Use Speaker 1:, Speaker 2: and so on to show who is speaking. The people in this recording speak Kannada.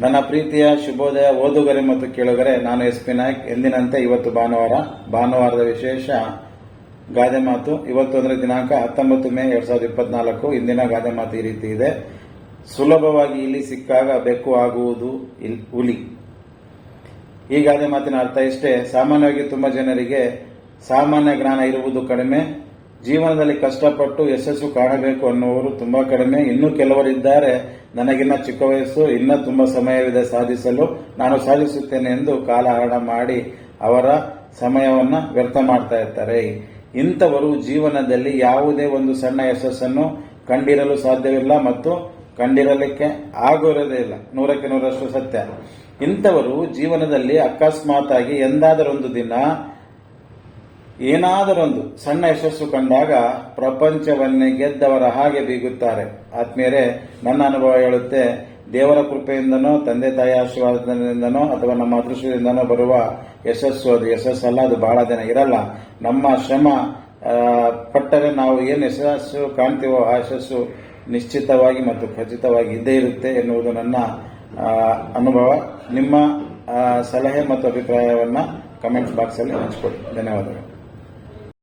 Speaker 1: ನನ್ನ ಪ್ರೀತಿಯ ಶುಭೋದಯ ಓದುಗರೆ ಮತ್ತು ಕೇಳುಗರೆ, ನಾನು ಎಸ್ ಪಿ ನಾಯಕ್. ಎಂದಿನಂತೆ ಇವತ್ತು ಭಾನುವಾರ, ಭಾನುವಾರದ ವಿಶೇಷ ಗಾದೆ ಮಾತು. ಇವತ್ತು ಅಂದರೆ ದಿನಾಂಕ ಹತ್ತೊಂಬತ್ತು ಮೇ ಎರಡ್ ಸಾವಿರದ ಇಪ್ಪತ್ನಾಲ್ಕು. ಇಂದಿನ ಗಾದೆ ಮಾತು ಈ ರೀತಿ ಇದೆ. ಸುಲಭವಾಗಿ ಇಲ್ಲಿ ಸಿಕ್ಕಾಗ ಬೆಕ್ಕು ಆಗುವುದು ಹುಲಿ. ಈ ಗಾದೆ ಮಾತಿನ ಅರ್ಥ ಇಷ್ಟೇ. ಸಾಮಾನ್ಯವಾಗಿ ತುಂಬಾ ಜನರಿಗೆ ಸಾಮಾನ್ಯ ಜ್ಞಾನ ಇರುವುದು ಕಡಿಮೆ. ಜೀವನದಲ್ಲಿ ಕಷ್ಟಪಟ್ಟು ಯಶಸ್ಸು ಕಾಣಬೇಕು ಅನ್ನುವರು ತುಂಬಾ ಕಡಿಮೆ. ಇನ್ನೂ ಕೆಲವರಿದ್ದಾರೆ. ನನಗಿನ್ನ ಚಿಕ್ಕ ವಯಸ್ಸು, ಇನ್ನೂ ತುಂಬಾ ಸಮಯವಿದೆ ಸಾಧಿಸಲು. ನಾನು ಸಾಧಿಸುತ್ತೇನೆ ಎಂದು ಕಾಲಹರಣ ಮಾಡಿ ಅವರ ಸಮಯವನ್ನು ವ್ಯರ್ಥ ಮಾಡ್ತಾ ಇರ್ತಾರೆ. ಇಂಥವರು ಜೀವನದಲ್ಲಿ ಯಾವುದೇ ಒಂದು ಸಣ್ಣ ಯಶಸ್ಸನ್ನು ಕಂಡಿರಲು ಸಾಧ್ಯವಿಲ್ಲ ಮತ್ತು ಕಂಡಿರಲಿಕ್ಕೆ ಆಗೋರದೇ ಇಲ್ಲ. ನೂರಕ್ಕೆ ನೂರಷ್ಟು ಸತ್ಯ. ಇಂಥವರು ಜೀವನದಲ್ಲಿ ಅಕಸ್ಮಾತ್ ಆಗಿ ಎಂದಾದರೊಂದು ದಿನ ಏನಾದರೊಂದು ಸಣ್ಣ ಯಶಸ್ಸು ಕಂಡಾಗ ಪ್ರಪಂಚವನ್ನೇ ಗೆದ್ದವರ ಹಾಗೆ ಬೀಗುತ್ತಾರೆ. ಆತ್ಮೀಯರೇ, ನನ್ನ ಅನುಭವ ಹೇಳುತ್ತೆ, ದೇವರ ಕೃಪೆಯಿಂದನೋ, ತಂದೆ ತಾಯಿ ಆಶೀರ್ವಾದದಿಂದನೋ, ಅಥವಾ ನಮ್ಮ ಅದೃಷ್ಟದಿಂದನೋ ಬರುವ ಯಶಸ್ಸು ಅದು ಯಶಸ್ಸಲ್ಲ, ಅದು ಬಹಳ ದಿನ ಇರಲ್ಲ. ನಮ್ಮ ಶ್ರಮ ಪಟ್ಟರೆ ನಾವು ಏನು ಯಶಸ್ಸು ಕಾಣ್ತೀವೋ, ಆ ಯಶಸ್ಸು ನಿಶ್ಚಿತವಾಗಿ ಮತ್ತು ಖಚಿತವಾಗಿ ಇದ್ದೇ ಇರುತ್ತೆ ಎನ್ನುವುದು ನನ್ನ ಅನುಭವ. ನಿಮ್ಮ ಸಲಹೆ ಮತ್ತು ಅಭಿಪ್ರಾಯವನ್ನು ಕಮೆಂಟ್ಸ್ ಬಾಕ್ಸಲ್ಲಿ ಹಂಚಿಕೊಡಿ. ಧನ್ಯವಾದಗಳು.